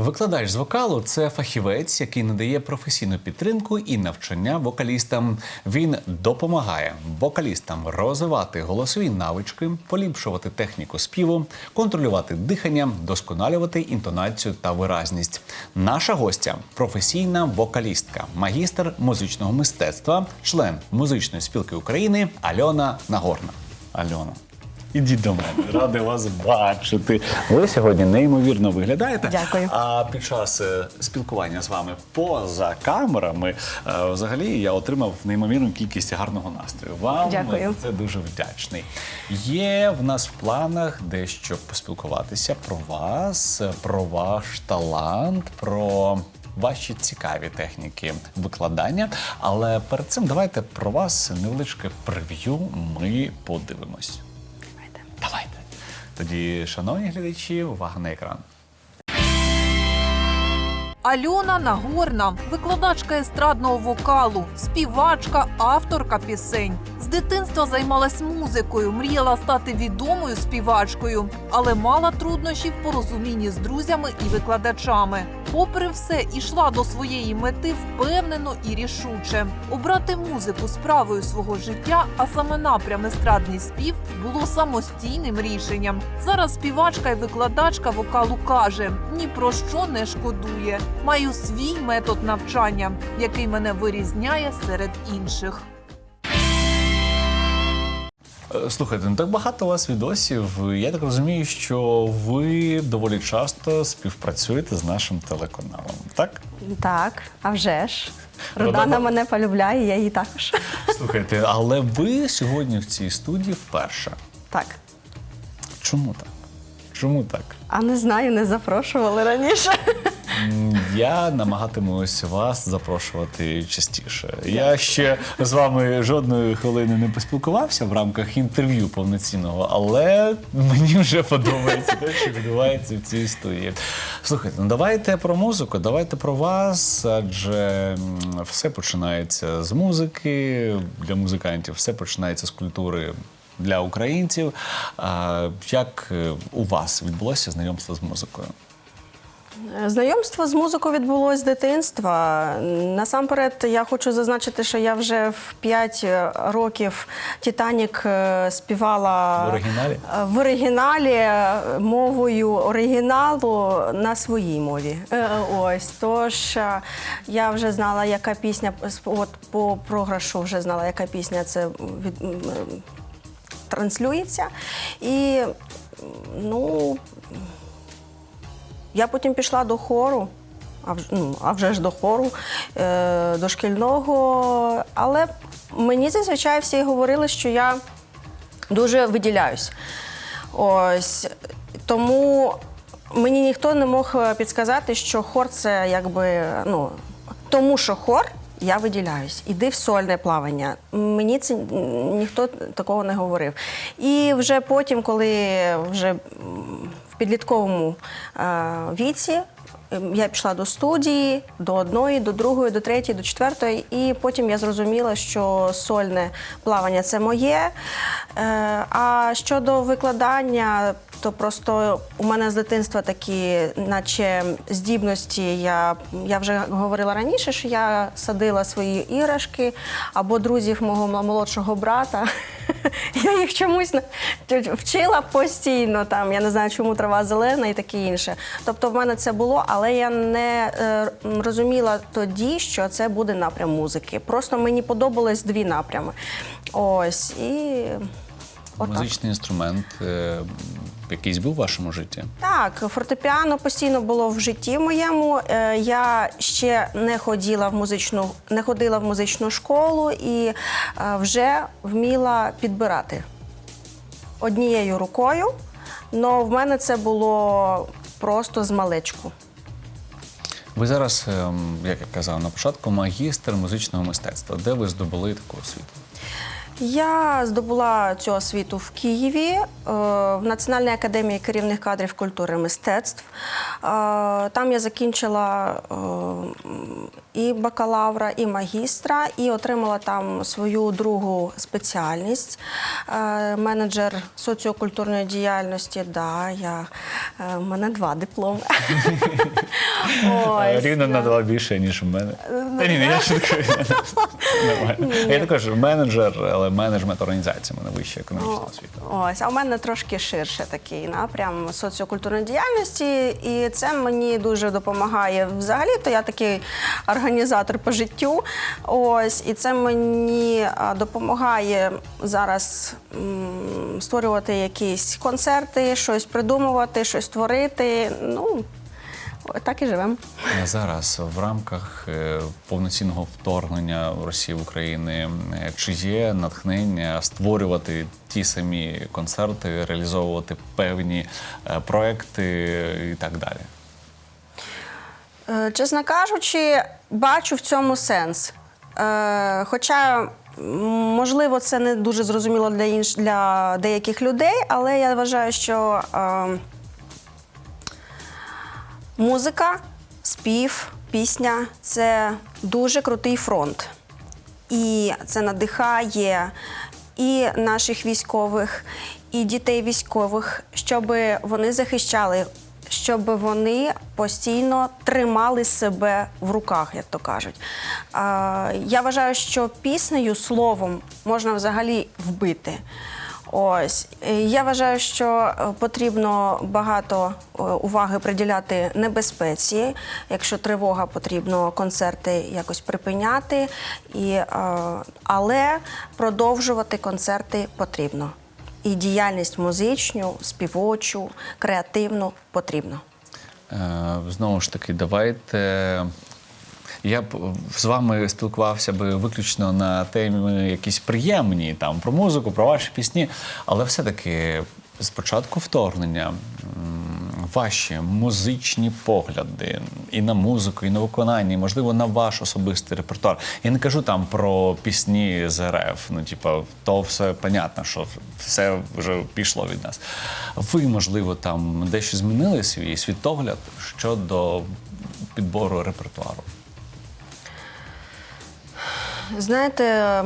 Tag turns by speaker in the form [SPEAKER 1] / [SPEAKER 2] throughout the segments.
[SPEAKER 1] Викладач з вокалу це фахівець, який надає професійну підтримку і навчання вокалістам. Він допомагає вокалістам розвивати голосові навички, поліпшувати техніку співу, контролювати дихання, досконалювати інтонацію та виразність. Наша гостя професійна вокалістка, магістр музичного мистецтва, член музичної спілки України Альона Нагорна. Альона. Ідіть до мене, радий вас бачити. Ви сьогодні неймовірно виглядаєте.
[SPEAKER 2] Дякую.
[SPEAKER 1] А під час е, спілкування з вами поза камерами, е, взагалі я отримав неймовірну кількість гарного настрою. Вам
[SPEAKER 2] Дякую.
[SPEAKER 1] за це дуже вдячний. Є в нас в планах дещо поспілкуватися про вас, про ваш талант, про. Ваші цікаві техніки викладання, але перед цим давайте про вас невеличке прев'ю. Ми подивимось. Давайте. Тоді, шановні глядачі, увага на екран.
[SPEAKER 3] Альона Нагорна, викладачка естрадного вокалу, співачка, авторка пісень. З дитинства займалась музикою, мріяла стати відомою співачкою, але мала труднощі в порозумінні з друзями і викладачами. Попри все, ішла до своєї мети впевнено і рішуче. Обрати музику справою свого життя, а саме напрям естрадний спів, було самостійним рішенням. Зараз співачка і викладачка вокалу каже: ні про що не шкодує. Маю свій метод навчання, який мене вирізняє серед інших.
[SPEAKER 1] Е, Слухайте, ну так багато у вас відосів. Я так розумію, що ви доволі часто співпрацюєте з нашим телеканалом, так?
[SPEAKER 2] Так, а вже ж.
[SPEAKER 1] Родана-
[SPEAKER 2] Родана мене полюбляє, я її також.
[SPEAKER 1] Слухайте, але ви сьогодні в цій студії вперше.
[SPEAKER 2] Так.
[SPEAKER 1] Чому так? Чому так?
[SPEAKER 2] А не знаю, не запрошували раніше.
[SPEAKER 1] Я намагатимусь вас запрошувати частіше. Я ще з вами жодної хвилини не поспілкувався в рамках інтерв'ю повноцінного, але мені вже подобається те, що відбувається в цій студії. Слухайте, ну давайте про музику, давайте про вас, адже все починається з музики для музикантів, все починається з культури. Для українців. Як е, у вас відбулося знайомство з музикою?
[SPEAKER 2] Знайомство з музикою відбулось з дитинства. Насамперед, я хочу зазначити, що я вже в 5 років Титанік е, співала
[SPEAKER 1] В оригіналі?
[SPEAKER 2] Е, в оригіналі е, мовою оригіналу на своїй мові. Ось тож я вже знала, яка пісня от по програшу вже знала, яка пісня це від. Транслюється. І я потім пішла до хору, а вже, ну, а вже ж до хору, е, до шкільного. Але мені зазвичай всі говорили, що я дуже виділяюсь. Ось тому мені ніхто не мог е, підказати, що хор це якби ну тому, що хор. Я виділяюсь, іди в сольне плавання. Мені це ніхто такого не говорив. І вже потім, коли вже підлітковому е, віці ем, я пішла до студії, до одної, до другої, до третьої, до четвертої, і потім я зрозуміла, що сольне плавання це моє. Е, А щодо викладання, то просто у мене з дитинства такі, наче здібності. Я, я вже говорила раніше, що я садила свої іграшки або друзів мого молодшого брата. Я їх чомусь вчила постійно. Там я не знаю, чому трава зелена і таке інше. Тобто, в мене це було, але я не е, розуміла тоді, що це буде напрям музики. Просто мені подобались дві напрями. Ось і.
[SPEAKER 1] Музичний інструмент е, якийсь був у вашому житті?
[SPEAKER 2] Так, фортепіано постійно було в житті моєму. Е, Я ще не ходила в музичну, не ходила в музичну школу і е, вже вміла підбирати однією рукою. але в мене це було просто з маличку.
[SPEAKER 1] Ви зараз, ем, як я казав на початку, магістр музичного мистецтва. Де ви здобули таку освіту?
[SPEAKER 2] Я здобула цю освіту в Києві е, в Національній академії керівних кадрів культури і мистецтв. Е, Там я закінчила е, і бакалавра, і магістра, і отримала там свою другу спеціальність е, менеджер соціокультурної діяльності. Да, я, е, в мене два дипломи.
[SPEAKER 1] Рівно
[SPEAKER 2] да.
[SPEAKER 1] надала більше, ніж у мене. Та ні, ні, я шуткую. Я також менеджер, але менеджмент організації, мене вища економічна освіта.
[SPEAKER 2] Ось, а в мене трошки ширше такий напрям соціокультурної діяльності, і це мені дуже допомагає. Взагалі, то я такий організатор по життю. Ось, і це мені допомагає зараз створювати якісь концерти, щось придумувати, щось творити. Ну, так і живемо.
[SPEAKER 1] Зараз в рамках е, повноцінного вторгнення Росії в Україну чи є натхнення створювати ті самі концерти, реалізовувати певні е, проекти і так далі?
[SPEAKER 2] Е, Чесно кажучи, бачу в цьому сенс. Е, Хоча, можливо, це не дуже зрозуміло для, інш... для деяких людей, але я вважаю, що е, музика, спів, пісня це дуже крутий фронт. І це надихає і наших військових, і дітей військових, щоб вони захищали, щоб вони постійно тримали себе в руках, як то кажуть. Я вважаю, що піснею, словом можна взагалі вбити. Ось я вважаю, що е, потрібно багато е, уваги приділяти небезпеці. Якщо тривога, потрібно концерти якось припиняти, і, е, але продовжувати концерти потрібно. І діяльність музичну, співочу, креативну потрібно.
[SPEAKER 1] Е, Знову ж таки, давайте. Я б з вами спілкувався би виключно на теми якісь приємні, там про музику, про ваші пісні. Але все-таки спочатку вторгнення ваші музичні погляди і на музику, і на виконання, і, можливо, на ваш особистий репертуар. Я не кажу там про пісні з РФ. Ну, типа, то все понятно, що все вже пішло від нас. Ви, можливо, там дещо змінили свій світогляд щодо підбору репертуару.
[SPEAKER 2] Знаєте,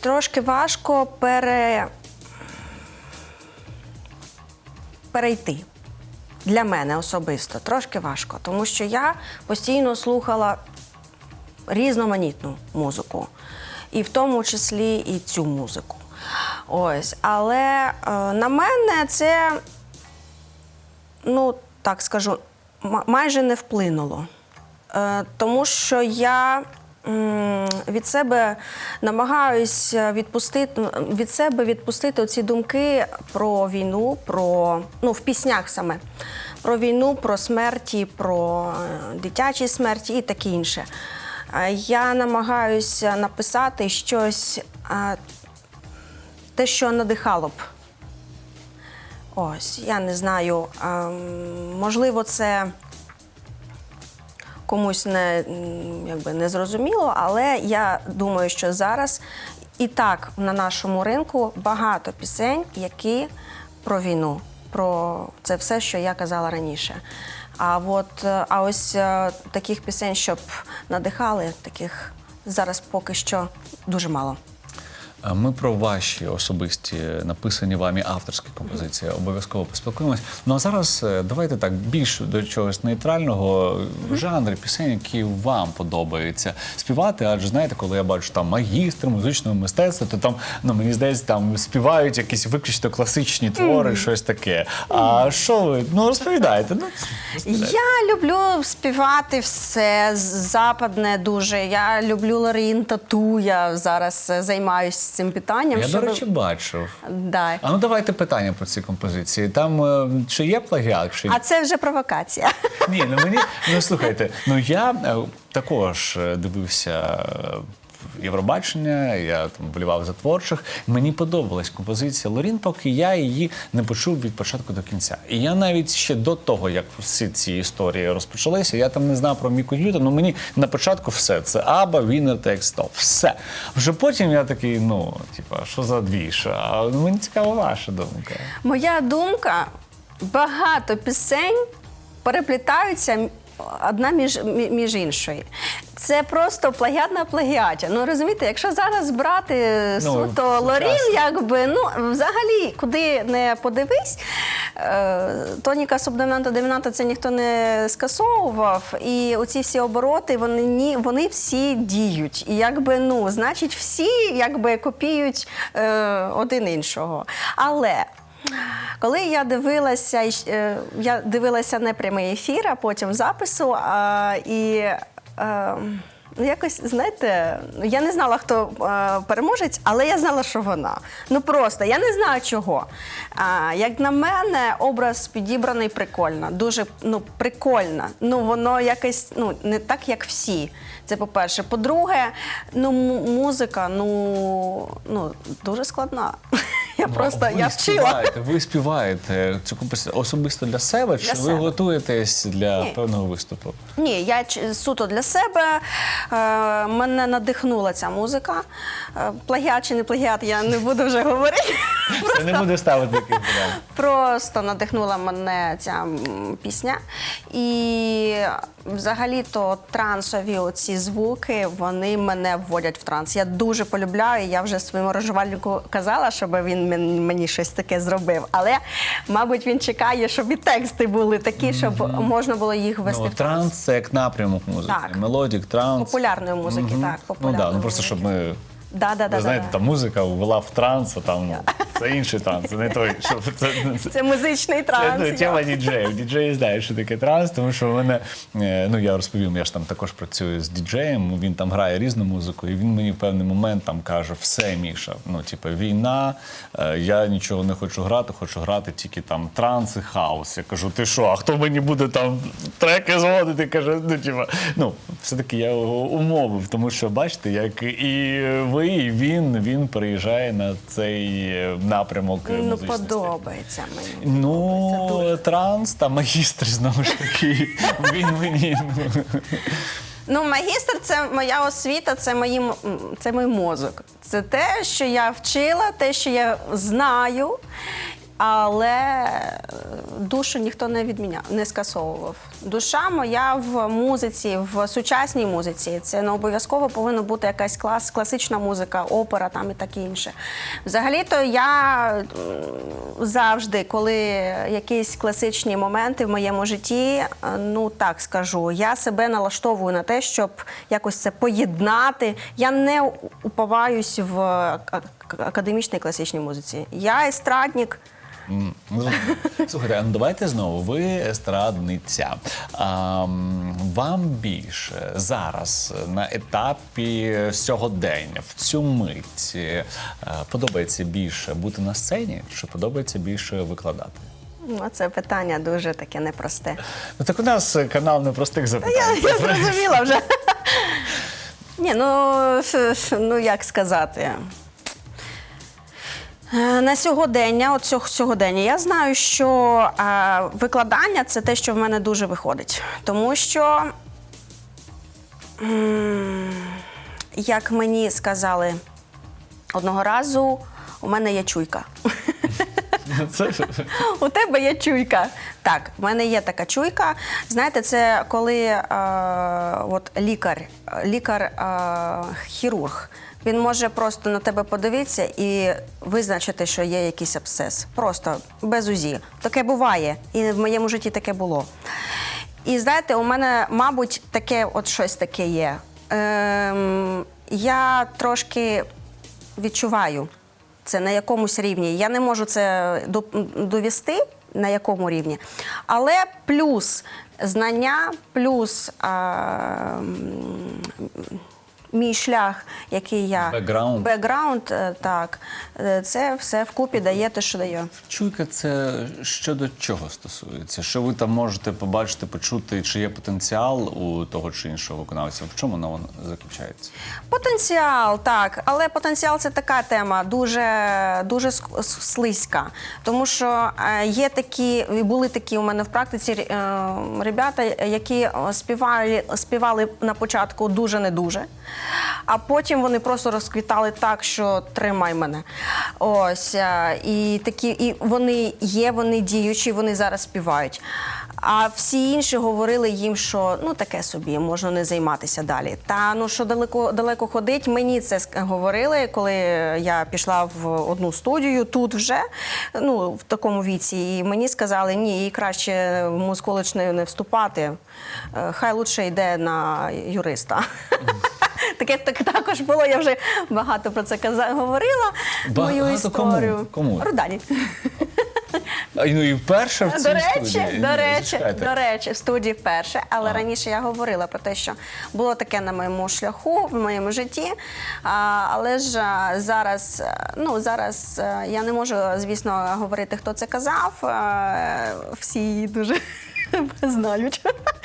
[SPEAKER 2] трошки важко пере... перейти. Для мене особисто трошки важко, тому що я постійно слухала різноманітну музику, і в тому числі і цю музику. Ось, але е, на мене це, ну так скажу, майже не вплинуло. Е, тому що я від себе намагаюся відпустити від себе відпустити ці думки про війну, про ну в піснях саме про війну, про смерті, про е, дитячі смерті і таке інше. Е, Я намагаюся написати щось, е, те, що надихало б. Ось, я не знаю. ем, Можливо, це комусь не, якби, не зрозуміло, але я думаю, що зараз і так на нашому ринку багато пісень, які про війну, про це все, що я казала раніше. А от е, а ось е, таких пісень, щоб надихали, таких зараз поки що дуже мало.
[SPEAKER 1] Ми про ваші особисті написані вами авторські композиції обов'язково поспілкуємось. Ну а зараз е, давайте так більш до чогось нейтрального жанр пісень, які вам подобаються співати. Адже знаєте, коли я бачу там магістр музичного мистецтва, то там ну мені здається, там співають якісь виключно класичні твори, щось таке. А що ви ну розповідайте? Ну
[SPEAKER 2] Я люблю співати все западне дуже. Я люблю Лорін Тату. Я зараз е, цим питанням.
[SPEAKER 1] я до речі бачив.
[SPEAKER 2] Да.
[SPEAKER 1] А ну давайте питання про ці композиції. Там е, чи є плагіат? Чи
[SPEAKER 2] А це вже провокація.
[SPEAKER 1] Ні, ну мені ну слухайте, ну я е, також е, дивився. е, Євробачення, я там болівав за творчих. Мені подобалась композиція Лорін, поки я її не почув від початку до кінця. І я навіть ще до того, як всі ці історії розпочалися, я там не знав про Міку Ньютон, ну мені на початку все це Аба, Winner Takes Top, все. Вже потім я такий, ну, типа, що за двіж? А ну, мені цікава ваша думка.
[SPEAKER 2] Моя думка: багато пісень переплітаються одна між, між іншою. Це просто плагіат на плагіаті. Ну розумієте, якщо зараз брати
[SPEAKER 1] Ну,
[SPEAKER 2] суто. Лорін, якби ну взагалі куди не подивись, е, тоніка субдомінанта домінанта це ніхто не скасовував. І оці всі обороти, вони ні, вони всі діють. І якби ну, значить, всі якби копіють е, один іншого. Але коли я дивилася, е, я дивилася не прямий ефір, а потім запису, і е, ну, якось, знаєте, я не знала, хто е, переможець, але я знала, що вона. Ну просто я не знаю чого. Як на мене, образ підібраний прикольно, дуже ну, прикольно. Ну, воно якось ну, не так, як всі. Це по-перше. По-друге, ну, музика ну, ну, дуже складна. Я просто
[SPEAKER 1] Ну, ви
[SPEAKER 2] я вчила.
[SPEAKER 1] Співаєте, ви співаєте цю композицію особисто для себе, чи
[SPEAKER 2] Для
[SPEAKER 1] ви готуєтесь для
[SPEAKER 2] Ні.
[SPEAKER 1] певного виступу?
[SPEAKER 2] Ні, я суто для себе. Е, мене надихнула ця музика. Е, плагіат чи не плагіат, я не буду вже говорити.
[SPEAKER 1] Це не буде ставити таких.
[SPEAKER 2] Просто надихнула мене ця пісня. І взагалі-то трансові оці звуки, вони мене вводять в транс. Я дуже полюбляю. Я вже своєму рожувальнику казала, щоб він мен- мені щось таке зробив. Але, мабуть, він чекає, щоб і тексти були такі, щоб можна було їх вести
[SPEAKER 1] Ну,
[SPEAKER 2] в транс.
[SPEAKER 1] транс це як напрямок музики.
[SPEAKER 2] Так.
[SPEAKER 1] Мелодік, транс.
[SPEAKER 2] Популярної музики,
[SPEAKER 1] Мгм.
[SPEAKER 2] так.
[SPEAKER 1] Ну да, ну просто щоб ми.
[SPEAKER 2] Да, да, да,
[SPEAKER 1] ви знаєте,
[SPEAKER 2] да,
[SPEAKER 1] там музика ввела в транс, а там ну, це інший транс, це не той. Щоб це, це,
[SPEAKER 2] Це музичний
[SPEAKER 1] Це
[SPEAKER 2] транс.
[SPEAKER 1] ну, тема діджеїв. Діджеї знають, що таке транс, тому що в мене, ну я розповім, я ж там також працюю з діджеєм, він там грає різну музику, і він мені в певний момент там каже: все, Міша, ну типу, війна, е, я нічого не хочу грати, хочу грати тільки там транс і хаос. Я кажу, ти що, а хто мені буде там треки зводити? Каже, ну типу, ну, все-таки я його умовив, тому що бачите, як і ви, і він, він переїжджає на цей е, напрямок. е,
[SPEAKER 2] Ну,
[SPEAKER 1] музичності.
[SPEAKER 2] подобається мені.
[SPEAKER 1] Ну,
[SPEAKER 2] дуже.
[SPEAKER 1] транс та магістр знову ж таки. Він мені. Ну,
[SPEAKER 2] Ну, магістр це моя освіта, це, мої, це мій мозок. Це те, що я вчила, те, що я знаю, але е, душу ніхто не відміняв, не скасовував. Душа моя в музиці, в сучасній музиці. Це не обов'язково повинна бути якась клас, класична музика, опера там і таке інше. Взагалі-то я завжди, коли якісь класичні моменти в моєму житті, е, ну так скажу, я себе налаштовую на те, щоб якось це поєднати. Я не уповаюсь в академічній класичній музиці. Я естрадник.
[SPEAKER 1] М, ну, Слухайте, а ну давайте знову. Ви естрадниця. А, м, вам більше зараз на етапі сьогодення, в цю мить е, подобається більше бути на сцені, чи подобається більше викладати?
[SPEAKER 2] Ну, це питання дуже таке непросте.
[SPEAKER 1] Ну так у нас канал непростих
[SPEAKER 2] Я,
[SPEAKER 1] запитань.
[SPEAKER 2] я зрозуміла вже. Ні, ну, ф- ф- ну як сказати. Е, На сьогодення, от цього сьогодення, я знаю, що е, викладання це те, що в мене дуже виходить. Тому що, як мені сказали одного разу, у мене є чуйка. У тебе є чуйка. Так, в мене є така чуйка. Знаєте, це коли е, от лікар, лікар е. Він може просто на тебе подивитися і визначити, що є якийсь абсцес. Просто без УЗІ. Таке буває. І в моєму житті таке було. І знаєте, у мене, мабуть, таке от щось таке є. Ем, я трошки відчуваю це на якомусь рівні. Я не можу це до- довести на якому рівні. Але плюс знання, плюс а, м, мій шлях, який я
[SPEAKER 1] Бекграунд.
[SPEAKER 2] бекграунд, так, е, це все вкупі дає те, що дає.
[SPEAKER 1] Чуйка це щодо чого стосується? Що ви там можете побачити, почути, чи є потенціал у того чи іншого виконавця? В чому воно заключається?
[SPEAKER 2] Потенціал, так, але потенціал це така тема, дуже, дуже слизька. Тому що е, є такі, і були такі у мене в практиці е, ребята, які співали, співали на початку дуже не дуже. А потім вони просто розквітали так, що тримай мене. Ось е, і такі, і вони є, вони діючі, вони зараз співають. А всі інші говорили їм, що ну таке собі, можна не займатися далі. Та ну що далеко далеко ходить, мені це говорили, коли я пішла в одну студію тут вже ну в такому віці. І мені сказали, ні, їй краще в музколедж не, не вступати. Е, Хай лучше йде на юриста. Таке так також було. Я вже багато про це каза, говорила. Мою
[SPEAKER 1] історію. кому? Кому?
[SPEAKER 2] Рудані.
[SPEAKER 1] Ну і вперше в цій
[SPEAKER 2] До речі,
[SPEAKER 1] студії.
[SPEAKER 2] до речі,
[SPEAKER 1] зачекайте.
[SPEAKER 2] до речі, в студії вперше, але раніше я говорила про те, що було таке на моєму шляху, в моєму житті. А, але ж а, зараз, е, ну зараз е, я не можу, звісно, говорити, хто це казав. Е, Всі її дуже знають.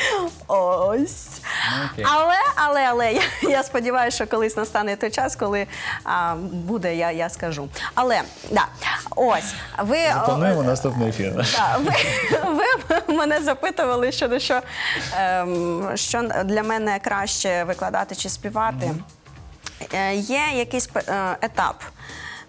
[SPEAKER 2] Ось.
[SPEAKER 1] Окей.
[SPEAKER 2] Але, але, але я, я сподіваюся, що колись настане той час, коли а, буде, я, я скажу. Але да, ось ви
[SPEAKER 4] Плануємо наступний ефір.
[SPEAKER 2] так, ви, ви мене запитували щодо що, ем, що для мене краще викладати чи співати. Е, Є якийсь е, етап.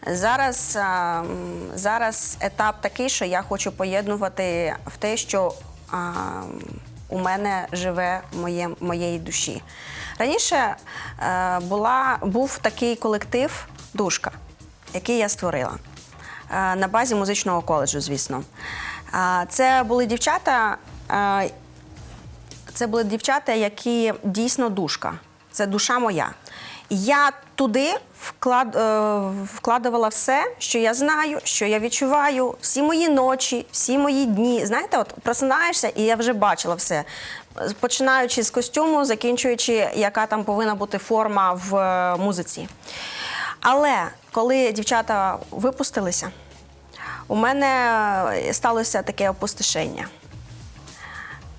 [SPEAKER 2] Зараз, ем, зараз етап такий, що я хочу поєднувати в те, що ем, у мене живе моє, моєї душі. Раніше е, була, був такий колектив Душка, який я створила е, на базі музичного коледжу, звісно. Е, Це були дівчата, е, це були дівчата, які дійсно душка. Це душа моя. Я туди вклад, е, вкладувала все, що я знаю, що я відчуваю, всі мої ночі, всі мої дні. Знаєте, от просинаєшся, і я вже бачила все. Починаючи з костюму, закінчуючи, яка там повинна бути форма в е, музиці. Але коли дівчата випустилися, у мене е, сталося таке опустошення.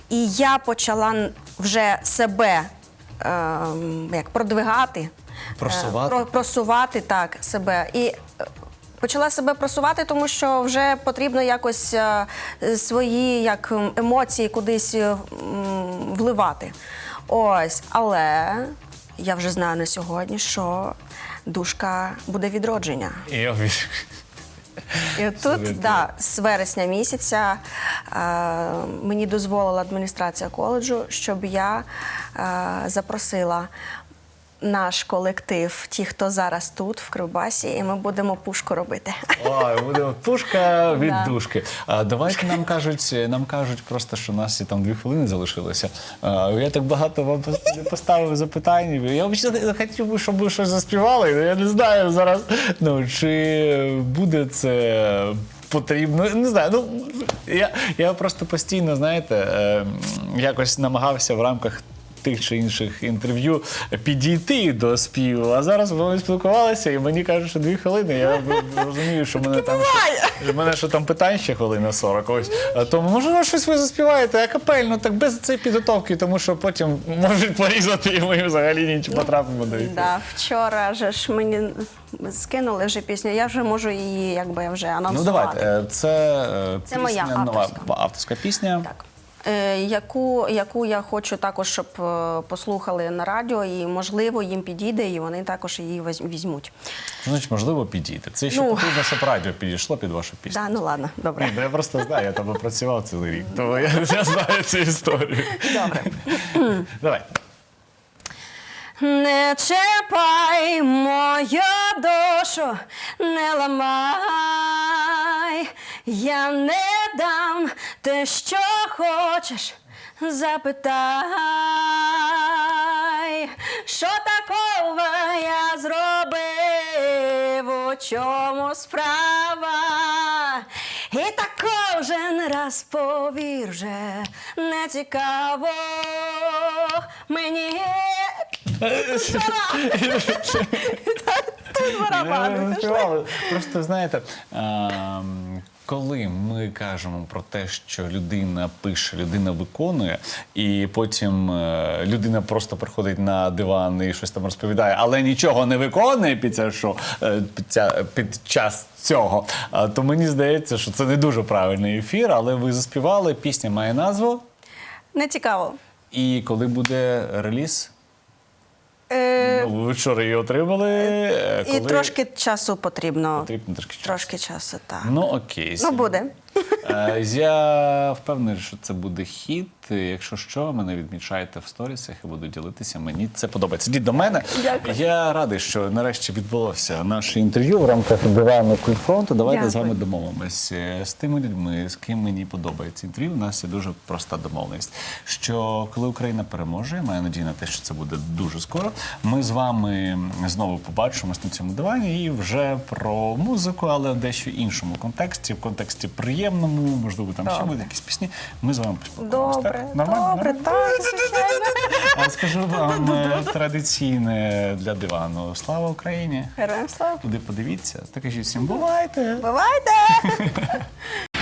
[SPEAKER 2] І я почала вже себе ем, як продвигати,
[SPEAKER 1] Просувати?
[SPEAKER 2] Е, про- просувати так себе. І е, почала себе просувати, тому що вже потрібно якось е, свої як емоції кудись е, вливати. Ось, але я вже знаю на сьогодні, що душка буде відродження.
[SPEAKER 1] І обіж-
[SPEAKER 2] І тут, да, з вересня місяця е, мені дозволила адміністрація коледжу, щоб я е, запросила наш колектив, ті, хто зараз тут, в Кривбасі, і ми будемо пушку робити.
[SPEAKER 1] Ой, буде пушка від
[SPEAKER 2] Да.
[SPEAKER 1] душки. А давайте нам кажуть, нам кажуть просто, що у нас і там дві хвилини залишилося. А, я так багато вам пос- поставив запитань. Я взагалі хотів би, щоб ви щось заспівали. але Я не знаю зараз. Ну чи буде це. Потрібно, не знаю. Ну я, я просто постійно, знаєте, е, якось намагався в рамках тих чи інших інтерв'ю підійти до співу. А зараз ми спілкувалися, і мені кажуть, що дві хвилини. Я розумію, що мене там ще, мене що там питань ще хвилина 40. Ось А тому можливо щось ви заспіваєте акапельно, так без цієї підготовки, тому що потім можуть порізати, і ми взагалі ніч потрапимо до.
[SPEAKER 2] Да, вчора же ж мені скинули вже пісню, я вже можу її якби вже
[SPEAKER 1] Ну давайте, е, це, е,
[SPEAKER 2] Це моя
[SPEAKER 1] пісня, нова
[SPEAKER 2] авторська.
[SPEAKER 1] авторська пісня.
[SPEAKER 2] Так. Е, яку, яку я хочу також, щоб е, послухали на радіо, і можливо їм підійде, і вони також її візьмуть.
[SPEAKER 1] Значить, можливо, підійти. Це ще
[SPEAKER 2] Ну.
[SPEAKER 1] потрібно, щоб радіо підійшло під вашу пісню.
[SPEAKER 2] Да, ну ладно, добре.
[SPEAKER 1] Ні, я просто знаю, я там працював цілий рік, тому я, я знаю цю історію.
[SPEAKER 2] Добре.
[SPEAKER 1] Давай.
[SPEAKER 2] Не чепай мою душу, не ламай, я не дам те, що хочеш, запитай, що такого я зробив, у чому справа. І так кожен раз повір вже не цікаво мені. Тут барабани.
[SPEAKER 1] Не. Просто знаєте, ем, коли ми кажемо про те, що людина пише, людина виконує, і потім е, людина просто приходить на диван і щось там розповідає, але нічого не виконує під час шоу, е, під, ця- під час цього, то мені здається, що це не дуже правильний ефір, але ви заспівали, пісня має назву.
[SPEAKER 2] Не цікаво.
[SPEAKER 1] І коли буде реліз?
[SPEAKER 2] Е,
[SPEAKER 1] Ну, ви вчора її отримали. е,
[SPEAKER 2] і
[SPEAKER 1] коли
[SPEAKER 2] трошки часу потрібно.
[SPEAKER 1] потрібно трошки часу.
[SPEAKER 2] Трошки часу, так.
[SPEAKER 1] Ну окей.
[SPEAKER 2] Ну, буде.
[SPEAKER 1] Е, Я впевнений, що це буде хіт. Якщо що, мене відмічаєте в сторісах і буду ділитися. Мені це подобається. Йдіть до мене.
[SPEAKER 2] Дякую.
[SPEAKER 1] Я радий, що нарешті відбулося наше інтерв'ю в рамках дивану Культфронту. Давайте
[SPEAKER 2] Дякую.
[SPEAKER 1] з вами домовимось з тими людьми, з ким мені подобається інтерв'ю. У нас є дуже проста домовленість. Що коли Україна переможе, маю надію на те, що це буде дуже скоро. Ми з вами знову побачимось на цьому дивані і вже про музику, але в дещо іншому контексті, в контексті приємному, можливо, там ще будуть якісь пісні. Ми з вами поспілкуємося.
[SPEAKER 2] Добре?
[SPEAKER 1] Нормально?
[SPEAKER 2] добре, так, звичайно.
[SPEAKER 1] А скажу вам е, традиційне для дивану. Слава Україні!
[SPEAKER 2] Героям слава.
[SPEAKER 1] Туди подивіться. Та кажіть всім бувайте!
[SPEAKER 2] Бувайте!